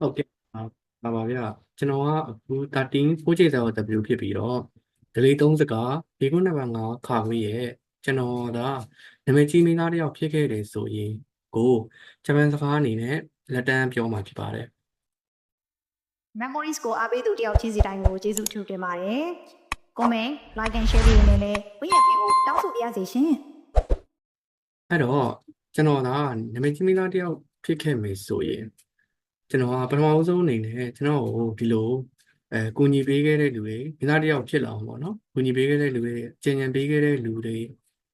ဟုတ်ကဲ့ပါပါပါဗျာကျွန်တော်ကအခု13 4J0W ဖြစ်ပြီးတော့ delay 3စကားဒီခုနံပါတ်5ခါခွေးရဲ့ကျွန်တော်ကနာမည်ကြီးမင်းသားတစ်ယောက်ဖြစ်ခဲ့တယ်ဆိုရင်ကိုဂျပန်စကားအနေနဲ့လက်တန်းပြောမှာဖြစ်ပါတယ် memories ကိုအားပေးသူတယောက်ချင်းစီတိုင်းကိုကျေးဇူးထူတင်ပါတယ် comment like and share လေးနဲ့လည်းဝိညာဉ်ပေးဖို့တောင်းဆိုပါရစေရှင်အဲ့တော့ကျွန်တော်ကနာမည်ကြီးမင်းသားတစ်ယောက်ဖြစ်ခဲ့မယ်ဆိုရင် ကျွန်တော်ကပထမဦးဆုံးအနေနဲ့ကျွန်တော်ကိုဒီလိုအဲကူညီပေးခဲ့တဲ့လူတွေမင်းသားတစ်ယောက်ဖြစ်လာအောင်ပေါ့နော်ကူညီပေးခဲ့တဲ့လူတွေကြင်ကြံပေးခဲ့တဲ့လူတွေ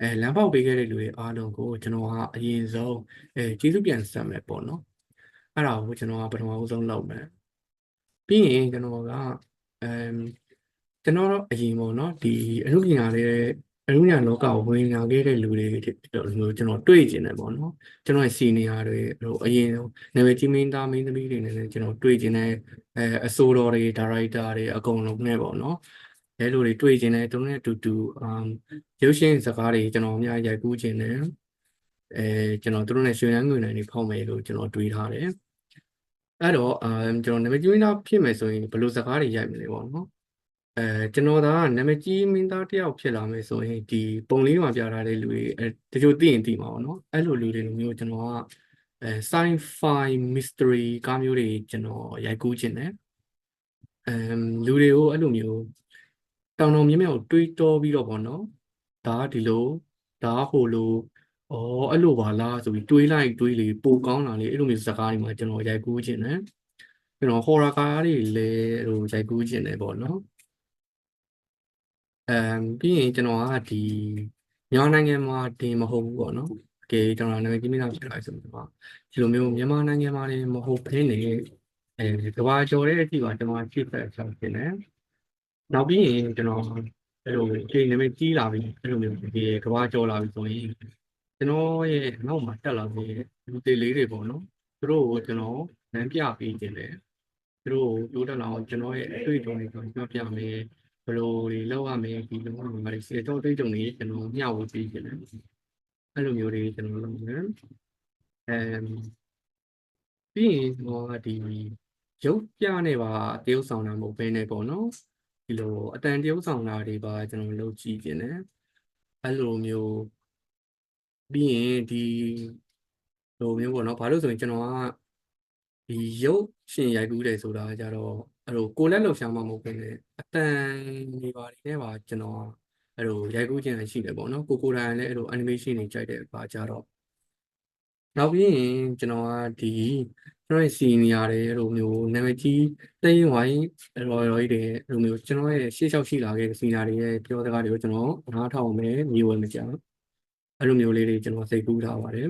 အဲလမ်းပေါက်ပေးခဲ့တဲ့လူတွေအားလုံးကိုကျွန်တော်ကအရင်ဆုံးအဲကျေးဇူးပြန်ဆက်မယ်ပေါ့နော်အဲ့ဒါကိုကျွန်တော်ကပထမဦးဆုံးလုပ်မယ်ပြီးရင်ကျွန်တော်ကအမ်ကျွန်တော်တော့အရင်ပေါ့နော်ဒီအမှုပညာတွေ အမှုပညာလောကကိုဝင်လာခဲ့တဲ့လူတွေမျိုးကျွန်တော်တွေ့ကျင်တယ်ပေါ့နော်ကျွန်တော်ရဲ့စီနီယာတွေဟိုအရင်နာမည်ကြီးမင်းသားမင်းသမီးတွေနဲ့လည်းကျွန်တော်တွေ့ကျင်တယ်အဲအဆိုတော်တွေဒါရိုက်တာတွေအကုန်လုံးနဲ့ပေါ့နော်အဲလိုတွေတွေ့ကျင်တယ်သူတို့နဲ့အတူတူအမ်ရုပ်ရှင်စကားတွေကျွန်တော်အများကြီးရိုက်ကူးကျင်တယ်အဲကျွန်တော်သူတို့နဲ့ရွှေရန်ငွေနိုင်တွေဖောက်မယ်လို့ကျွန်တော်တွေးထားတယ်အဲ့တော့အမ်ကျွန်တော်နာမည်ကြီးမင်းသားဖြစ်မယ်ဆိုရင်ဘယ်လိုစကားတွေရိုက်မလဲပေါ့နော် အဲကျွန်တော်ဒါကနာမည်ကြီးမင်းသားတစ်ယောက်ဖြစ်လာမယ်ဆိုရင်ဒီပုံလေးမှာပြထားတဲ့လူတွေအဲတချို့သိရင်သိမှာပေါ့နော်အဲ့လိုလူတွေလိုမျိုးကျွန်တော်ကအဲ sci-fi mystery ကားမျိုးတွေကျွန်တော်ရိုက်ကူးခြင်းတယ်အမ်လူတွေကိုအဲ့လိုမျိုးတောင်တောင်မြင့်မြတ်ကိုတွေးတောပြီးတော့ပေါ့နော်ဒါကဒီလိုဒါကဟိုလိုဩအဲ့လိုပါလားဆိုပြီးတွေးလိုက်တွေးလေပိုကောင်းလာလေအဲ့လိုမျိုးစကားတွေမှာကျွန်တော်ရိုက်ကူးခြင်းတယ်ကျွန်တော် horror ကားတွေလည်းဟိုရိုက်ကူးခြင်းတယ်ပေါ့နော် အမ်ပြီးရင်ကျွန်တော်ကဒီမြန်မာနိုင်ငံမှာတင်မဟုတ်ဘူးပေါ့နော်။အကယ်ကျွန်တော်နာမည်ကြီးမိတာဖြစ်လာဆိုတော့ဒီလိုမျိုးမြန်မာနိုင်ငံမှာတင်မဟုတ်ဘဲနဲ့အဲကဘာကျော်တဲ့အထိပါကျွန်တော်ဖြစ်သက်ဆောင်ဖြစ်နေ။နောက်ပြီးရင်ကျွန်တော်အဲ့လိုဒီနာမည်ကြီးလာပြီအဲ့လိုမျိုးဒီကဘာကျော်လာပြီဆိုရင်ကျွန်တော်ရဲ့နောက်မှာတက်လာတဲ့လူသေးလေးတွေပေါ့နော်။သူတို့ကိုကျွန်တော်လမ်းပြပေးခြင်းတယ်။သူတို့ကိုပြောတတ်လာအောင်ကျွန်တော်ရဲ့အတွေ့အကြုံတွေကိုပြောပြမယ်။ ဘယ်လိုတွေလောက်ရမလဲဒီလိုမျိုးတွေစေတော့တိတ်တုံတွေကျွန်တော်မျှဝေပေးခြင်းတယ်အဲ့လိုမျိုးတွေကျွန်တော်လုပ်မယ်အမ်ပြီးရင်ဟောဒီရုပ်ပြနေပါတရုပ်ဆောင်တာမဟုတ်ဘဲနဲ့ပေါ့နော်ဒီလိုအတန်တရုပ်ဆောင်တာတွေပါကျွန်တော်လုပ်ကြည့်ခြင်းတယ်အဲ့လိုမျိုးပြီးရင်ဒီလိုမျိုးပေါ့နော်ဘာလို့ဆိုရင်ကျွန်တော်ကဒီရုပ်ရှင်ရိုက်ကူးတယ်ဆိုတာကြတော့ အဲ့လိုကိုလက်လှုပ်ရှားမှမဟုတ်ဘဲနဲ့အတန်တွေပါတွေနဲ့ပါကျွန်တော်အဲ့လိုရိုက်ကူးခြင်းရှိတယ်ပေါ့နော်ကိုကိုယ်တိုင်လည်းအဲ့လို animation တွေကြိုက်တဲ့အခါကြတော့နောက်ပြီးရင်ကျွန်တော်ကဒီကျွန်တော်ရဲ့ senior တွေအဲ့လိုမျိုးနာမည်ကြီးသိန်းဝိုင်းရော်ရော်ကြီးတွေအဲ့လိုမျိုးကျွန်တော်ရဲ့ရှေ့လျှောက်ရှိလာခဲ့တဲ့ senior တွေရဲ့ပြောစကားတွေကိုကျွန်တော်နားထောင်မယ်မြေဝဲမကြဘူးအဲ့လိုမျိုးလေးတွေကျွန်တော်စိတ်ကူးထားပါတယ်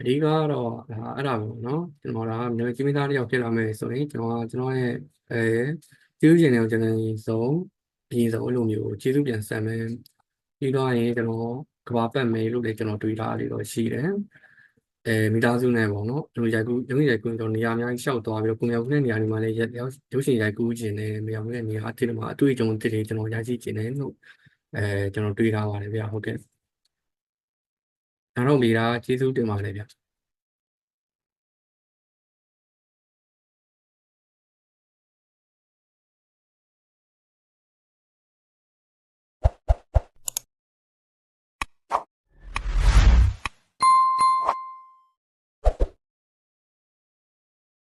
အဓိကကတော့ဒါအဲ့ဒါပဲပေါ့နော်ကျွန်တော်ကနာမည်ကြီးမသားတစ်ယောက်ဖြစ်လာမယ်ဆိုရင်ကျွန်တော်ကကျွန်တော်ရဲ့အဲကျေးဇူးရှင်တွေကိုကျွန်တော်ရင်ဆုံးအရင်ဆုံးအဲ့လိုမျိုးကျေးဇူးပြန်ဆက်မယ်ပြီးတော့ရင်ကျွန်တော်ကဘာပတ်မယ်လို့လည်းကျွန်တော်တွေးထားလေးတော့ရှိတယ်အဲမိသားစုနဲ့ပေါ့နော်ဒီလိုရိုက်ကူးရုံးရိုက်ကူးကျွန်တော်နေရာအများကြီးရှောက်သွားပြီးတော့ကိုမြောက်တဲ့နေရာတွေမှာလည်းရုပ်ရုပ်ရှင်ရိုက်ကူးခြင်းနဲ့မြောက်တဲ့နေရာအတိတ်မှာအတွေ့အကြုံတွေကျွန်တော်ရရှိခြင်းနဲ့လို့အဲကျွန်တော်တွေးထားပါတယ်ဗျာဟုတ်ကဲ့ ဒါတော့မိသားကျေးဇူးတင်ပါတယ်ဗျာ